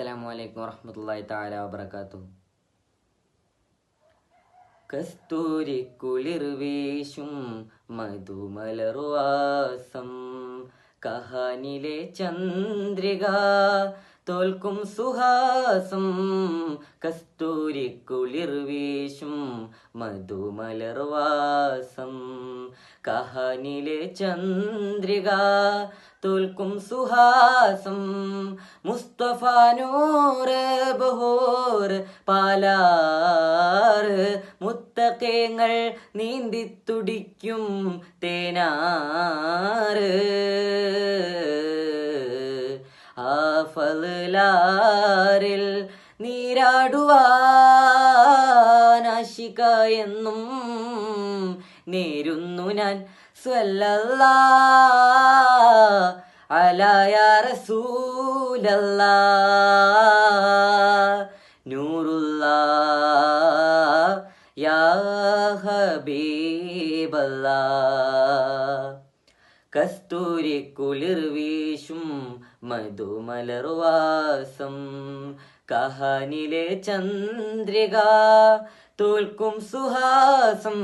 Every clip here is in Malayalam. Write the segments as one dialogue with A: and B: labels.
A: അസ്സലാമു അലൈക്കും വറഹമത്തല്ലാഹി തആല വബറകാതുഹു. കസ്തൂരി കുളിർ വീശും മധുമലർവാസം കഹാനിലെ ചന്ദ്രിക തോൽക്കും സുഹാസം കസ്തൂരി കുളിർ വീശും മധുമലർവാസം കഹാനിലെ ചന്ദ്രിക തോൽക്കും സുഹാസം മുസ്തഫ നൂറ് ബഹോർ പാലാറ് മുത്തകേങ്ങൾ നീന്തി തുടിക്കും ഫലാറിൽ നീരാടുവാനാശിക എന്നും നേരുന്നു ഞാൻ സ്വല്ലല്ലാ അലായ റസൂലല്ലാ. നൂറുല്ലാ യാ കസ്തൂരി കുളിർ വീശും മധുമലർവാസം. കഹാനിലെ ചന്ദ്രിക തോൽക്കും സുഹാസം.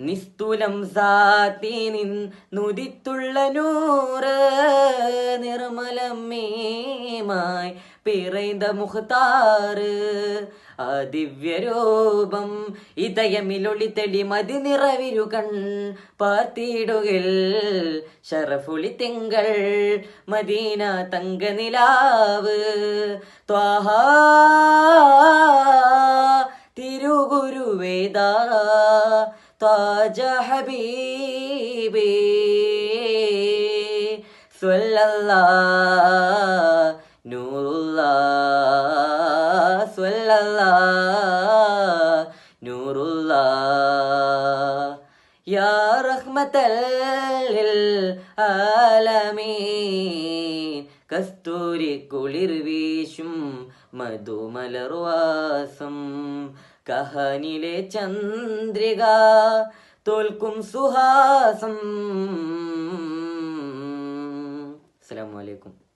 A: നിസ്തുലം സാത്തി നുതിത്തുള്ള നൂറ് നിർമ്മലമേമായി പിറൈന്ത മുഖത്താറ്. ദിവ്യരൂപം ഇതയമിലൊളി തെളി മതി നിറവിരു കൺ പാർത്തിടുകിൽ ഷറഫുളി തിങ്കൾ മദീന തങ്ക നിലാവ് ത്വാഹ തിരുഗുരുവേദ താജ ഹബീബേ. സ്വല്ലല്ലാ നൂറുല്ലാ യാ ആലമീൻ. കസ്തൂരി കുളിർ വീശും മധുമലർവാസം. കഹനിലെ ചന്ദ്രിക തോൽക്കും സുഹാസം. അസ്സലാമു അലൈക്കും.